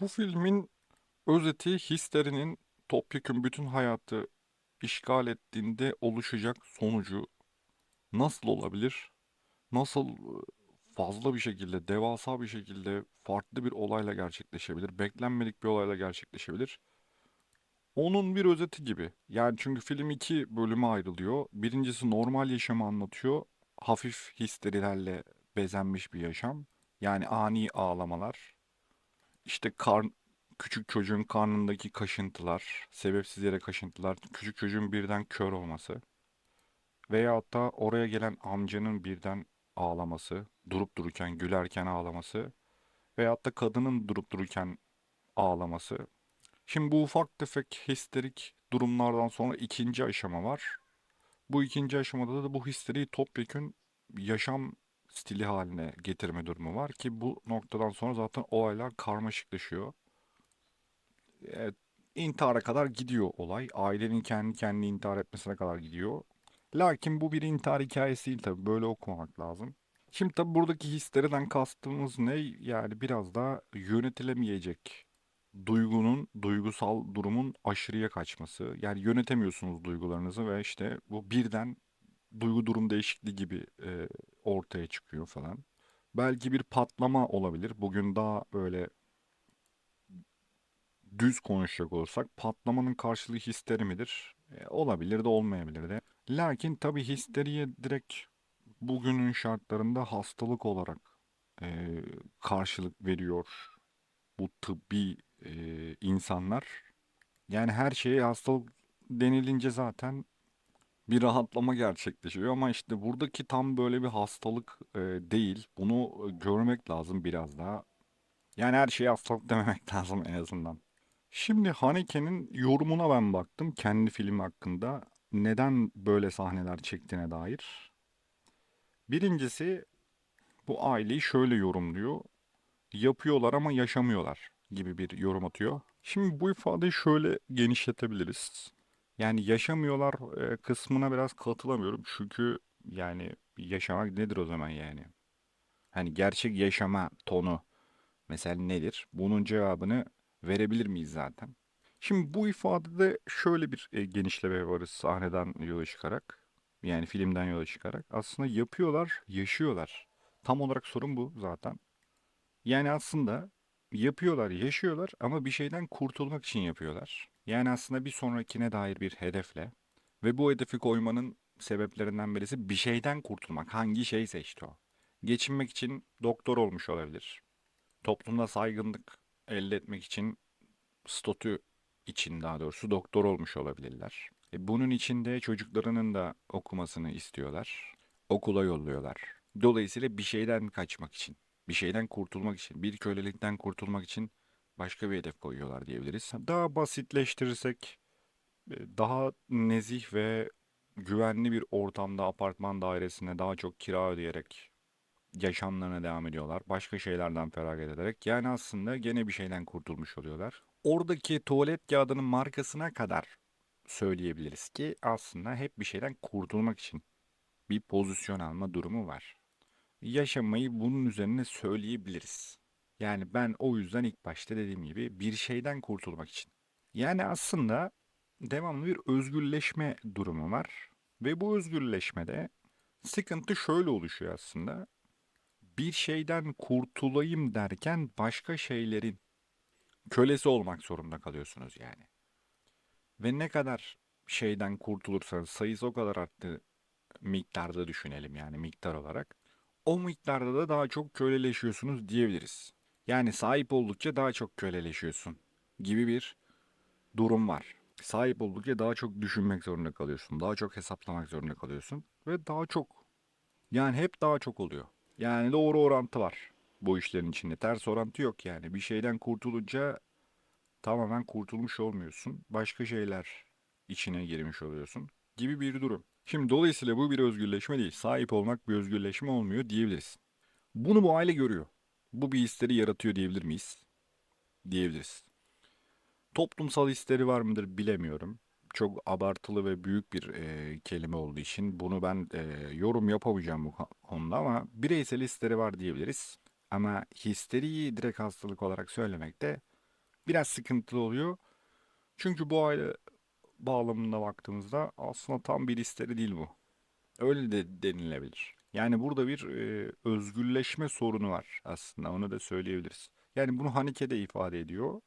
Bu filmin özeti histerinin topyekün bütün hayatı işgal ettiğinde oluşacak sonucu nasıl olabilir? Nasıl fazla bir şekilde, devasa bir şekilde farklı bir olayla gerçekleşebilir? Beklenmedik bir olayla gerçekleşebilir. Onun bir özeti gibi. Yani çünkü film iki bölüme ayrılıyor. Birincisi normal yaşamı anlatıyor. Hafif histerilerle bezenmiş bir yaşam. Yani ani ağlamalar, İşte kar, küçük çocuğun karnındaki kaşıntılar, sebepsiz yere kaşıntılar, küçük çocuğun birden kör olması veyahut da oraya gelen amcanın birden ağlaması, durup dururken gülerken ağlaması veyahut da kadının durup dururken ağlaması. Şimdi bu ufak tefek histerik durumlardan sonra ikinci aşama var. Bu ikinci aşamada da bu histeriyi topyekün yaşam stili haline getirme durumu var ki bu noktadan sonra zaten olaylar karmaşıklaşıyor. Evet, intihara kadar gidiyor olay. Ailenin kendi kendini intihar etmesine kadar gidiyor. Lakin bu bir intihar hikayesi değil tabii. Böyle okumamak lazım. Şimdi tabii buradaki histeriden kastımız ne? Yani biraz daha yönetilemeyecek duygunun, duygusal durumun aşırıya kaçması. Yani yönetemiyorsunuz duygularınızı ve işte bu birden duygu durum değişikliği gibi e, ortaya çıkıyor falan. Belki bir patlama olabilir. Bugün daha böyle düz konuşacak olursak patlamanın karşılığı histeri midir? E, olabilir de olmayabilir de. Lakin tabii histeriye direkt bugünün şartlarında hastalık olarak e, karşılık veriyor bu tıbbi e, insanlar. Yani her şeye hastalık denilince zaten bir rahatlama gerçekleşiyor ama işte buradaki tam böyle bir hastalık e, değil. Bunu görmek lazım biraz daha. Yani her şeye hastalık dememek lazım en azından. Şimdi Haneke'nin yorumuna ben baktım kendi filmi hakkında. Neden böyle sahneler çektiğine dair. Birincisi bu aileyi şöyle yorumluyor. Yapıyorlar ama yaşamıyorlar gibi bir yorum atıyor. Şimdi bu ifadeyi şöyle genişletebiliriz. Yani yaşamıyorlar kısmına biraz katılamıyorum. Çünkü yani yaşamak nedir o zaman yani? Hani gerçek yaşama tonu mesela nedir? Bunun cevabını verebilir miyiz zaten? Şimdi bu ifadede şöyle bir genişleme varız sahneden yola çıkarak. Yani filmden yola çıkarak. Aslında yapıyorlar, yaşıyorlar. Tam olarak sorun bu zaten. Yani aslında yapıyorlar, yaşıyorlar ama bir şeyden kurtulmak için yapıyorlar. Yani aslında bir sonrakine dair bir hedefle ve bu hedefi koymanın sebeplerinden birisi bir şeyden kurtulmak. Hangi şeyse işte o. Geçinmek için doktor olmuş olabilir. Toplumda saygınlık elde etmek için statü için daha doğrusu doktor olmuş olabilirler. E bunun içinde çocuklarının da okumasını istiyorlar. Okula yolluyorlar. Dolayısıyla bir şeyden kaçmak için, bir şeyden kurtulmak için, bir kölelikten kurtulmak için başka bir hedef koyuyorlar diyebiliriz. Daha basitleştirirsek, e, daha nezih ve güvenli bir ortamda apartman dairesine daha çok kira ödeyerek yaşamlarına devam ediyorlar. Başka şeylerden feragat ederek. Yani aslında gene bir şeyden kurtulmuş oluyorlar. Oradaki tuvalet kağıdının markasına kadar söyleyebiliriz ki aslında hep bir şeyden kurtulmak için bir pozisyon alma durumu var. Yaşamayı bunun üzerine söyleyebiliriz. Yani ben o yüzden ilk başta dediğim gibi bir şeyden kurtulmak için. Yani aslında devamlı bir özgürleşme durumu var. Ve bu özgürleşmede sıkıntı şöyle oluşuyor aslında. Bir şeyden kurtulayım derken başka şeylerin kölesi olmak zorunda kalıyorsunuz yani. Ve ne kadar şeyden kurtulursanız sayısı o kadar arttı miktarda düşünelim yani miktar olarak. O miktarda da daha çok köleleşiyorsunuz diyebiliriz. Yani sahip oldukça daha çok köleleşiyorsun gibi bir durum var. Sahip oldukça daha çok düşünmek zorunda kalıyorsun. Daha çok hesaplamak zorunda kalıyorsun. Ve daha çok. Yani hep daha çok oluyor. Yani doğru orantı var bu işlerin içinde. Ters orantı yok yani. Bir şeyden kurtulunca tamamen kurtulmuş olmuyorsun. Başka şeyler içine girmiş oluyorsun gibi bir durum. Şimdi dolayısıyla bu bir özgürleşme değil. Sahip olmak bir özgürleşme olmuyor diyebiliriz. Bunu bu aile görüyor. Bu bir histeri yaratıyor diyebilir miyiz? Diyebiliriz. Toplumsal histeri var mıdır bilemiyorum. Çok abartılı ve büyük bir e, kelime olduğu için bunu ben e, yorum yapamayacağım bu konuda ama bireysel histeri var diyebiliriz. Ama histeriyi direkt hastalık olarak söylemek de biraz sıkıntılı oluyor. Çünkü bu aile bağlamında baktığımızda aslında tam bir histeri değil bu. Öyle de denilebilir. Yani burada bir e, özgürleşme sorunu var aslında onu da söyleyebiliriz. Yani bunu Hanike de ifade ediyor.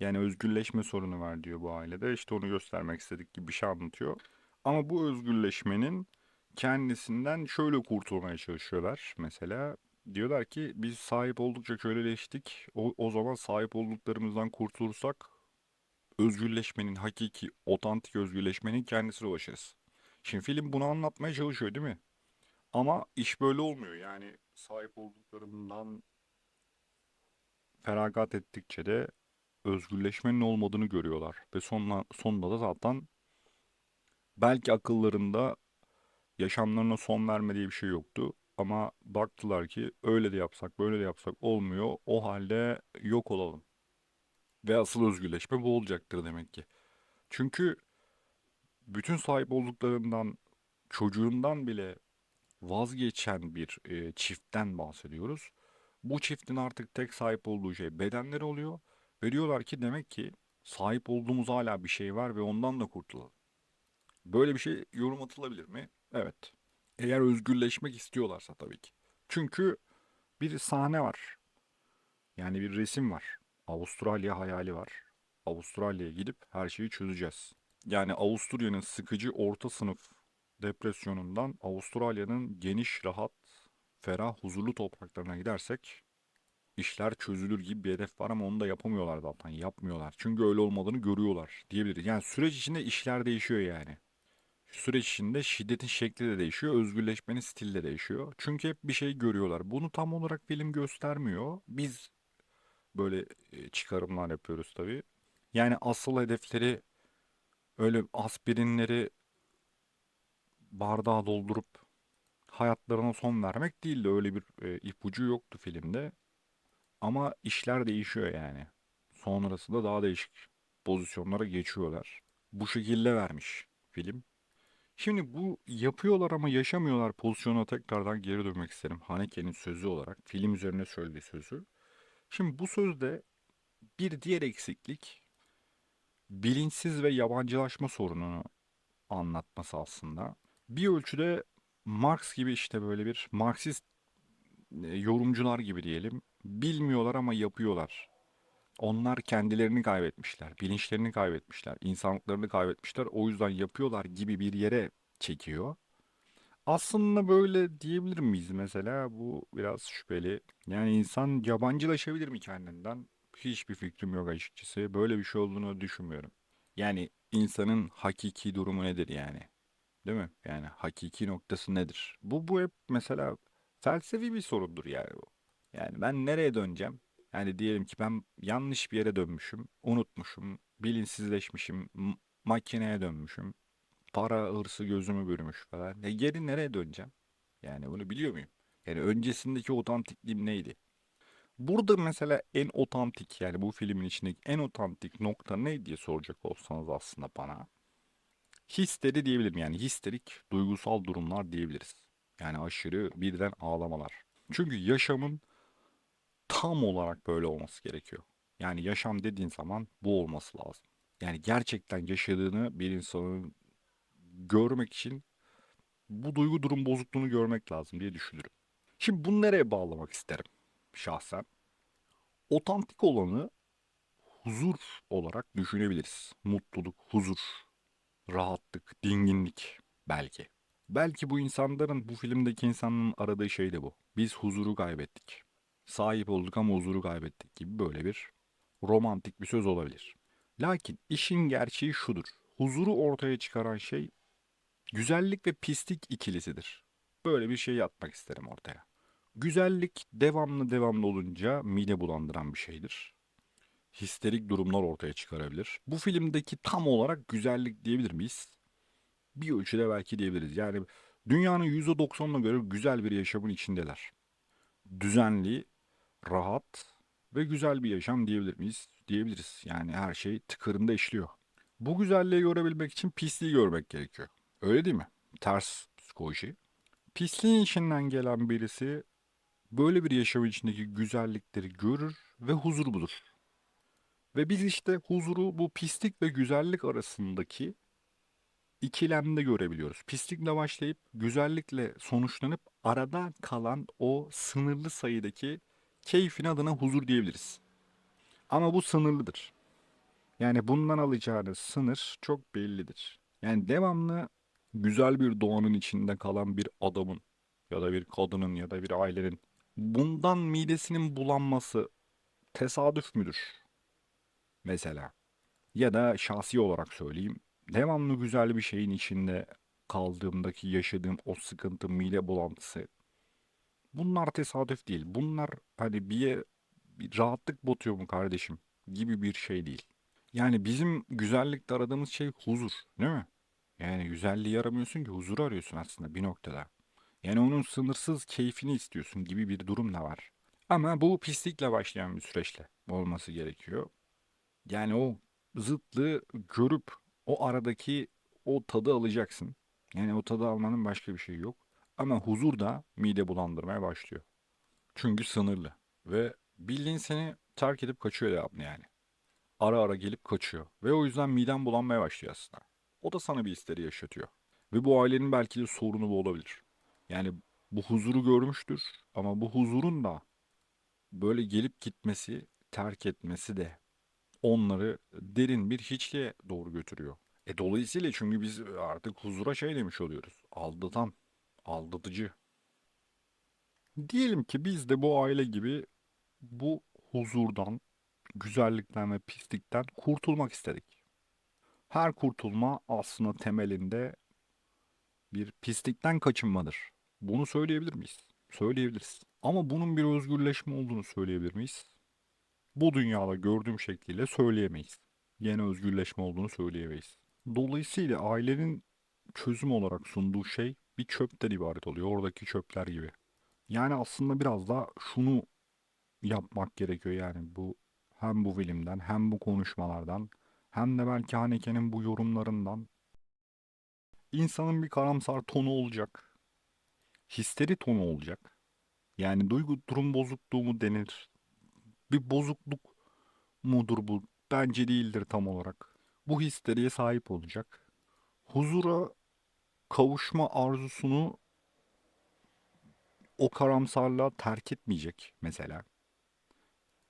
Yani özgürleşme sorunu var diyor bu ailede. İşte onu göstermek istedik gibi bir şey anlatıyor. Ama bu özgürleşmenin kendisinden şöyle kurtulmaya çalışıyorlar. Mesela diyorlar ki biz sahip oldukça köleleştik. O, o zaman sahip olduklarımızdan kurtulursak özgürleşmenin hakiki, otantik özgürleşmenin kendisine ulaşırız. Şimdi film bunu anlatmaya çalışıyor değil mi? Ama iş böyle olmuyor. Yani sahip olduklarından feragat ettikçe de özgürleşmenin olmadığını görüyorlar. Ve sonla, sonunda da zaten belki akıllarında yaşamlarına son verme diye bir şey yoktu. Ama baktılar ki öyle de yapsak böyle de yapsak olmuyor. O halde yok olalım. Ve asıl özgürleşme bu olacaktır demek ki. Çünkü bütün sahip olduklarından çocuğundan bile vazgeçen bir e, çiftten bahsediyoruz. Bu çiftin artık tek sahip olduğu şey bedenleri oluyor. Ve diyorlar ki demek ki sahip olduğumuz hala bir şey var ve ondan da kurtulalım. Böyle bir şey yorum atılabilir mi? Evet. Eğer özgürleşmek istiyorlarsa tabii ki. Çünkü bir sahne var. Yani bir resim var. Avustralya hayali var. Avustralya'ya gidip her şeyi çözeceğiz. Yani Avusturya'nın sıkıcı orta sınıf depresyonundan Avustralya'nın geniş, rahat, ferah, huzurlu topraklarına gidersek işler çözülür gibi bir hedef var ama onu da yapamıyorlar zaten. Yapmıyorlar. Çünkü öyle olmadığını görüyorlar diyebiliriz. Yani süreç içinde işler değişiyor yani. Süreç içinde şiddetin şekli de değişiyor, özgürleşmenin stili de değişiyor. Çünkü hep bir şey görüyorlar. Bunu tam olarak film göstermiyor. Biz böyle e, çıkarımlar yapıyoruz tabii. Yani asıl hedefleri öyle aspirinleri bardağa doldurup hayatlarına son vermek değildi. Öyle bir e, ipucu yoktu filmde. Ama işler değişiyor yani. Sonrasında daha değişik pozisyonlara geçiyorlar. Bu şekilde vermiş film. Şimdi bu yapıyorlar ama yaşamıyorlar pozisyona tekrardan geri dönmek isterim. Haneke'nin sözü olarak film üzerine söylediği sözü. Şimdi bu sözde bir diğer eksiklik bilinçsiz ve yabancılaşma sorununu anlatması aslında. Bir ölçüde Marx gibi işte böyle bir Marksist e, yorumcular gibi diyelim. Bilmiyorlar ama yapıyorlar. Onlar kendilerini kaybetmişler, bilinçlerini kaybetmişler, insanlıklarını kaybetmişler. O yüzden yapıyorlar gibi bir yere çekiyor. Aslında böyle diyebilir miyiz mesela? Bu biraz şüpheli. Yani insan yabancılaşabilir mi kendinden? Hiçbir fikrim yok açıkçası. Böyle bir şey olduğunu düşünmüyorum. Yani insanın hakiki durumu nedir yani? Değil mi? Yani hakiki noktası nedir? Bu bu hep mesela felsefi bir sorundur yani bu. Yani ben nereye döneceğim? Yani diyelim ki ben yanlış bir yere dönmüşüm, unutmuşum, bilinçsizleşmişim, makineye dönmüşüm, para hırsı gözümü bürümüş falan. E geri nereye döneceğim? Yani bunu biliyor muyum? Yani öncesindeki otantikliğim neydi? Burada mesela en otantik yani bu filmin içindeki en otantik nokta ne diye soracak olsanız aslında bana. Histeri diyebilirim yani histerik duygusal durumlar diyebiliriz. Yani aşırı birden ağlamalar. Çünkü yaşamın tam olarak böyle olması gerekiyor. Yani yaşam dediğin zaman bu olması lazım. Yani gerçekten yaşadığını bir insanın görmek için bu duygu durum bozukluğunu görmek lazım diye düşünürüm. Şimdi bunu nereye bağlamak isterim şahsen? Otantik olanı huzur olarak düşünebiliriz. Mutluluk, huzur, rahatlık, dinginlik belki. Belki bu insanların, bu filmdeki insanın aradığı şey de bu. Biz huzuru kaybettik. Sahip olduk ama huzuru kaybettik gibi böyle bir romantik bir söz olabilir. Lakin işin gerçeği şudur. Huzuru ortaya çıkaran şey güzellik ve pislik ikilisidir. Böyle bir şey yapmak isterim ortaya. Güzellik devamlı devamlı olunca mide bulandıran bir şeydir. Histerik durumlar ortaya çıkarabilir. Bu filmdeki tam olarak güzellik diyebilir miyiz? Bir ölçüde belki diyebiliriz. Yani dünyanın %90'ına göre güzel bir yaşamın içindeler. Düzenli, rahat ve güzel bir yaşam diyebilir miyiz? Diyebiliriz. Yani her şey tıkırında işliyor. Bu güzelliği görebilmek için pisliği görmek gerekiyor. Öyle değil mi? Ters psikoloji. Pisliğin içinden gelen birisi böyle bir yaşam içindeki güzellikleri görür ve huzur bulur. Ve biz işte huzuru bu pislik ve güzellik arasındaki ikilemde görebiliyoruz. Pislikle başlayıp güzellikle sonuçlanıp arada kalan o sınırlı sayıdaki keyfin adına huzur diyebiliriz. Ama bu sınırlıdır. Yani bundan alacağınız sınır çok bellidir. Yani devamlı güzel bir doğanın içinde kalan bir adamın ya da bir kadının ya da bir ailenin bundan midesinin bulanması tesadüf müdür? Mesela. Ya da şahsi olarak söyleyeyim. Devamlı güzel bir şeyin içinde kaldığımdaki yaşadığım o sıkıntı, mide bulantısı. Bunlar tesadüf değil. Bunlar hani bir, bir rahatlık botuyor mu kardeşim gibi bir şey değil. Yani bizim güzellikte aradığımız şey huzur, değil mi? Yani güzelliği aramıyorsun ki huzuru arıyorsun aslında bir noktada. Yani onun sınırsız keyfini istiyorsun gibi bir durum da var. Ama bu pislikle başlayan bir süreçle olması gerekiyor. Yani o zıtlığı görüp o aradaki o tadı alacaksın. Yani o tadı almanın başka bir şeyi yok. Ama huzur da mide bulandırmaya başlıyor. Çünkü sınırlı. Ve bildiğin seni terk edip kaçıyor devamlı yani. Ara ara gelip kaçıyor. Ve o yüzden miden bulanmaya başlıyor aslında. O da sana bir isteri yaşatıyor. Ve bu ailenin belki de sorunu bu olabilir. Yani bu huzuru görmüştür ama bu huzurun da böyle gelip gitmesi, terk etmesi de onları derin bir hiçliğe doğru götürüyor. E dolayısıyla çünkü biz artık huzura şey demiş oluyoruz. Aldatan, aldatıcı. Diyelim ki biz de bu aile gibi bu huzurdan, güzellikten ve pislikten kurtulmak istedik. Her kurtulma aslında temelinde bir pislikten kaçınmadır. Bunu söyleyebilir miyiz? Söyleyebiliriz. Ama bunun bir özgürleşme olduğunu söyleyebilir miyiz? Bu dünyada gördüğüm şekliyle söyleyemeyiz. Yine özgürleşme olduğunu söyleyemeyiz. Dolayısıyla ailenin çözüm olarak sunduğu şey bir çöpten ibaret oluyor. Oradaki çöpler gibi. Yani aslında biraz da şunu yapmak gerekiyor yani bu hem bu filmden hem bu konuşmalardan hem de belki Haneke'nin bu yorumlarından insanın bir karamsar tonu olacak. Histeri tonu olacak. Yani duygu durum bozukluğu mu denir? Bir bozukluk mudur bu? Bence değildir tam olarak. Bu histeriye sahip olacak. Huzura kavuşma arzusunu o karamsarlığa terk etmeyecek mesela.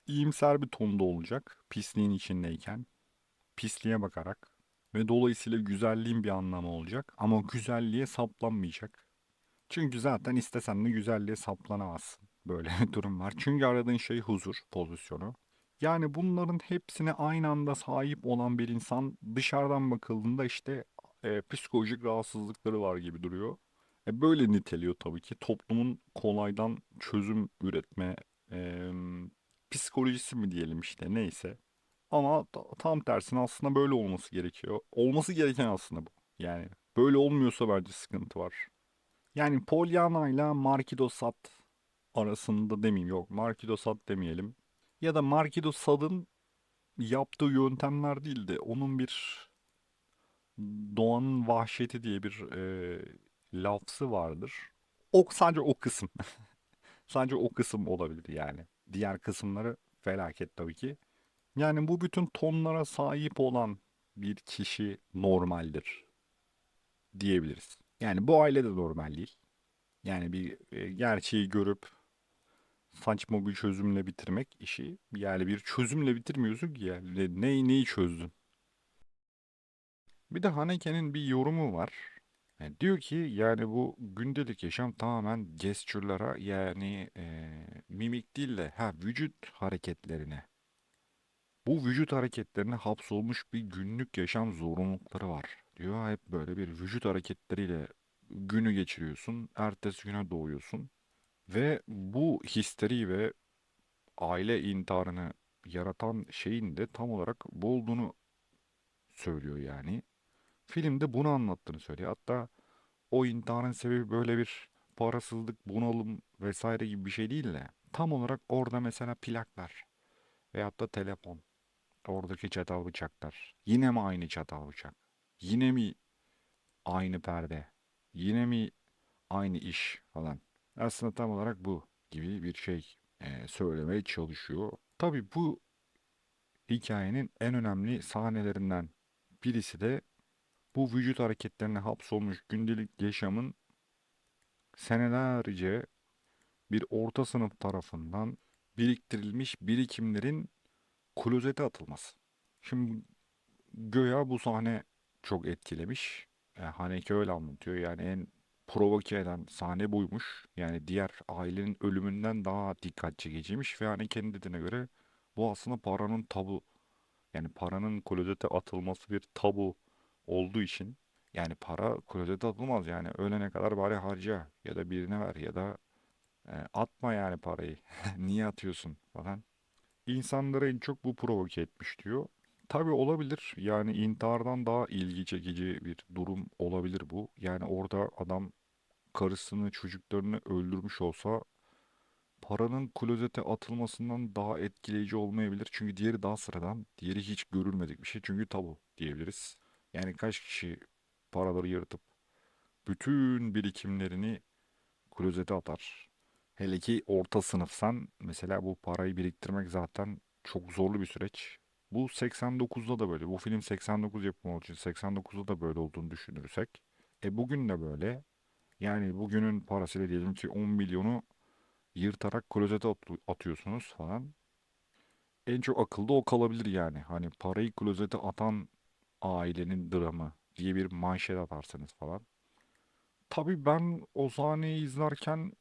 İyimser bir tonda olacak pisliğin içindeyken. Pisliğe bakarak ve dolayısıyla güzelliğin bir anlamı olacak ama güzelliğe saplanmayacak. Çünkü zaten istesen de güzelliğe saplanamazsın. Böyle bir durum var. Çünkü aradığın şey huzur pozisyonu. Yani bunların hepsine aynı anda sahip olan bir insan dışarıdan bakıldığında işte e, psikolojik rahatsızlıkları var gibi duruyor. E, böyle niteliyor tabii ki toplumun kolaydan çözüm üretme e, psikolojisi mi diyelim işte neyse. Ama ta- tam tersine aslında böyle olması gerekiyor. Olması gereken aslında bu. Yani böyle olmuyorsa bence sıkıntı var. Yani Pollyanna ile Markido Sat arasında demeyeyim yok Markido Sat demeyelim. Ya da Markido Sad'ın yaptığı yöntemler değil de onun bir doğanın vahşeti diye bir e, lafzı vardır. O sadece o kısım. Sadece o kısım olabilir yani. Diğer kısımları felaket tabii ki. Yani bu bütün tonlara sahip olan bir kişi normaldir diyebiliriz. Yani bu aile de normal değil. Yani bir e, gerçeği görüp saçma bir çözümle bitirmek işi. Yani bir çözümle bitirmiyorsun ki yani. Ne, neyi çözdün? Bir de Haneke'nin bir yorumu var. Yani diyor ki yani bu gündelik yaşam tamamen gesture'lara yani e, mimik değil de ha vücut hareketlerine. Bu vücut hareketlerine hapsolmuş bir günlük yaşam zorunlulukları var. Diyor hep böyle bir vücut hareketleriyle günü geçiriyorsun. Ertesi güne doğuyorsun. Ve bu histeri ve aile intiharını yaratan şeyin de tam olarak bu olduğunu söylüyor yani. Filmde bunu anlattığını söylüyor. Hatta o intiharın sebebi böyle bir parasızlık, bunalım vesaire gibi bir şey değil de tam olarak orada mesela plaklar veyahut da telefon, oradaki çatal bıçaklar. Yine mi aynı çatal bıçak? Yine mi aynı perde? Yine mi aynı iş falan? Aslında tam olarak bu gibi bir şey söylemeye çalışıyor. Tabii bu hikayenin en önemli sahnelerinden birisi de bu vücut hareketlerine hapsolmuş gündelik yaşamın senelerce bir orta sınıf tarafından biriktirilmiş birikimlerin klozete atılması. Şimdi göya bu sahne çok etkilemiş. E, Haneke öyle anlatıyor. Yani en provoke eden sahne buymuş. Yani diğer ailenin ölümünden daha dikkat çekiciymiş ve Haneke'nin dediğine göre bu aslında paranın tabu. Yani paranın klozete atılması bir tabu olduğu için yani para klozete atılmaz yani ölene kadar bari harca ya da birine ver ya da e, atma yani parayı. Niye atıyorsun falan. İnsanları en çok bu provoke etmiş diyor. Tabii olabilir. Yani intihardan daha ilgi çekici bir durum olabilir bu. Yani orada adam karısını, çocuklarını öldürmüş olsa paranın klozete atılmasından daha etkileyici olmayabilir. Çünkü diğeri daha sıradan, diğeri hiç görülmedik bir şey. Çünkü tabu diyebiliriz. Yani kaç kişi paraları yırtıp bütün birikimlerini klozete atar. Hele ki orta sınıfsan mesela bu parayı biriktirmek zaten çok zorlu bir süreç. Bu 89'da da böyle. Bu film 89 yapımı olduğu için 89'da da böyle olduğunu düşünürsek. E bugün de böyle. Yani bugünün parasıyla diyelim ki 10 milyonu yırtarak klozete at- atıyorsunuz falan. En çok akılda o kalabilir yani. Hani parayı klozete atan ailenin dramı diye bir manşet atarsınız falan. Tabii ben o sahneyi izlerken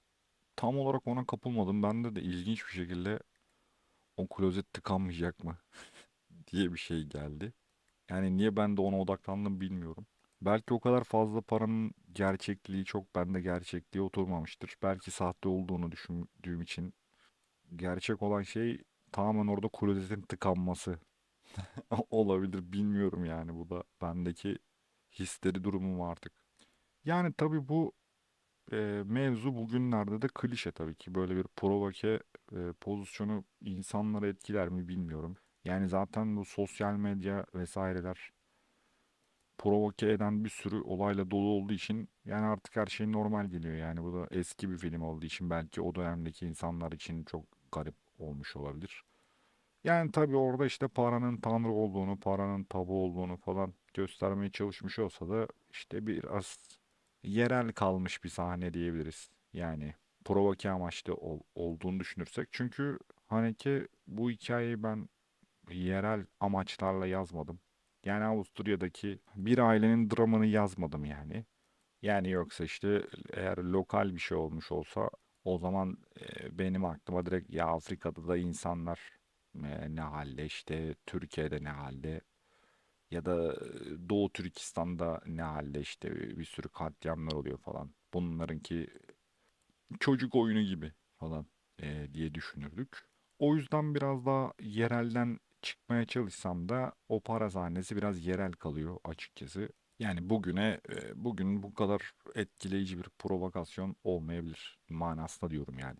tam olarak ona kapılmadım. Bende de ilginç bir şekilde o klozet tıkanmayacak mı diye bir şey geldi. Yani niye ben de ona odaklandım bilmiyorum. Belki o kadar fazla paranın gerçekliği çok bende gerçekliğe oturmamıştır. Belki sahte olduğunu düşündüğüm için gerçek olan şey tamamen orada klozetin tıkanması olabilir. Bilmiyorum yani bu da bendeki histeri durumu artık. Yani tabii bu e, mevzu bugünlerde de klişe tabii ki. Böyle bir provoke e, pozisyonu insanları etkiler mi bilmiyorum. Yani zaten bu sosyal medya vesaireler provoke eden bir sürü olayla dolu olduğu için yani artık her şey normal geliyor. Yani bu da eski bir film olduğu için belki o dönemdeki insanlar için çok garip olmuş olabilir. Yani tabii orada işte paranın tanrı olduğunu, paranın tabu olduğunu falan göstermeye çalışmış olsa da işte biraz yerel kalmış bir sahne diyebiliriz. Yani provoke amaçlı ol- olduğunu düşünürsek. Çünkü hani ki bu hikayeyi ben yerel amaçlarla yazmadım. Yani Avusturya'daki bir ailenin dramını yazmadım yani. Yani yoksa işte eğer lokal bir şey olmuş olsa o zaman e, benim aklıma direkt ya Afrika'da da insanlar e, ne halde işte Türkiye'de ne halde ya da e, Doğu Türkistan'da ne halde işte bir sürü katliamlar oluyor falan. Bunlarınki çocuk oyunu gibi falan e, diye düşünürdük. O yüzden biraz daha yerelden çıkmaya çalışsam da o para sahnesi biraz yerel kalıyor açıkçası. Yani bugüne e, bugün bu kadar etkileyici bir provokasyon olmayabilir manasında diyorum yani.